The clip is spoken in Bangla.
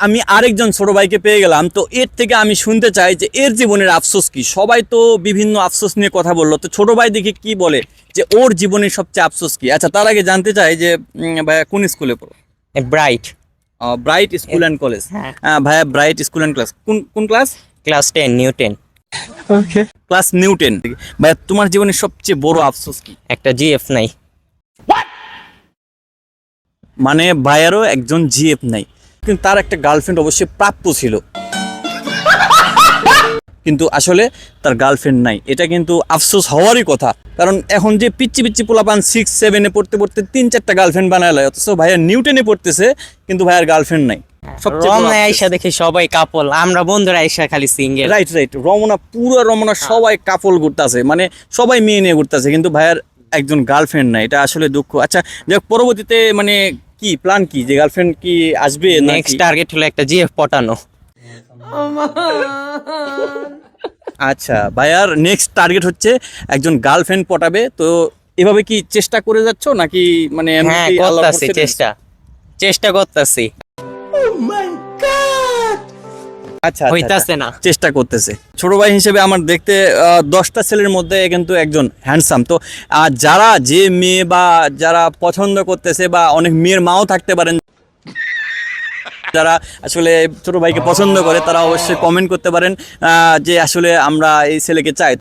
আমি আরেকজন ছোট ভাইকে পেয়ে গেলাম তো এর থেকে আমি শুনতে চাই যে এর জীবনের আফসোস কি? সবাই তো বিভিন্ন আফসোস নিয়ে কথা বলল তো ছোট ভাই দেখে কি বলে যে ওর জীবনের সবচেয়ে আফসোস কি? আচ্ছা তার আগে জানতে চাই যে ভাইয়া কোন স্কুলে পড়ো? Bright bright school and college হ্যাঁ। ভাইয়া ব্রাইট স্কুল অ্যান্ড ক্লাস কোন কোন class class ten new ten okay class new ten ভাইয়া তোমার জীবনের সবচেয়ে বড় আফসোস কি? একটা জিএফ নাই। মানে ভাইয়ারও একজন জিএফ নাই। কিন্তু তার একটা গার্লফ্রেন্ড অবশ্যই প্রাপ্য ছিল। কিন্তু আসলে তার গার্লফ্রেন্ড নাই। এটা কিন্তু আফসোস হওয়ারই কথা। কারণ এখন যে পিচ্ছি পিচ্ছি পোলাপান সিক্স সেভেনে পড়তে পড়তে তিন চারটা গার্লফ্রেন্ড বানায় অথচ ভাইয়া নিউটেনে পড়তেছে কিন্তু ভাইয়ার গার্লফ্রেন্ড নাই। রমনা। আইসা দেখি সবাই কাপল আমরা বন্ধুরা আইসা খালি সিঙ্গেল রাইট রাইট রমনা পুরো রমনা সবাই কাপল ঘুরতেছে। মানে সবাই মেয়ে নিয়ে ঘুরতেছে কিন্তু ভাইয়ার একজন গার্লফ্রেন্ড নাই। এটা আসলে দুঃখ। আচ্ছা যাক পরবর্তীতে মানে কি প্ল্যান কি? যে গার্লফ্রেন্ড কি আসবে নেক্সট টার্গেট হলো একটা জিএফ পটানো। আচ্ছা ভাইয়ার নেক্সট টার্গেট হচ্ছে একজন গার্লফ্রেন্ড পটাবে। তো এভাবে কি চেষ্টা করে যাচ্ছ নাকি মানে হ্যাঁ চেষ্টা। চেষ্টা করতেছি। আচ্ছা আচ্ছা, হইতাছে না। আচ্ছা, চেষ্টা করতেছে। ছোট ভাই হিসেবে আমার দেখতে দশটা ছেলের মধ্যে কিন্তু একজন হ্যান্ডসাম তো যারা যে মেয়ে বা যারা পছন্দ করতেছে বা অনেক মেয়ের মাও থাকতে পারেন যারা আসলে ছোট ভাইকে পছন্দ করে তারা অবশ্যই কমেন্ট করতে পারেন আহ, যে আসলে আমরা এই ছেলেকে চাই।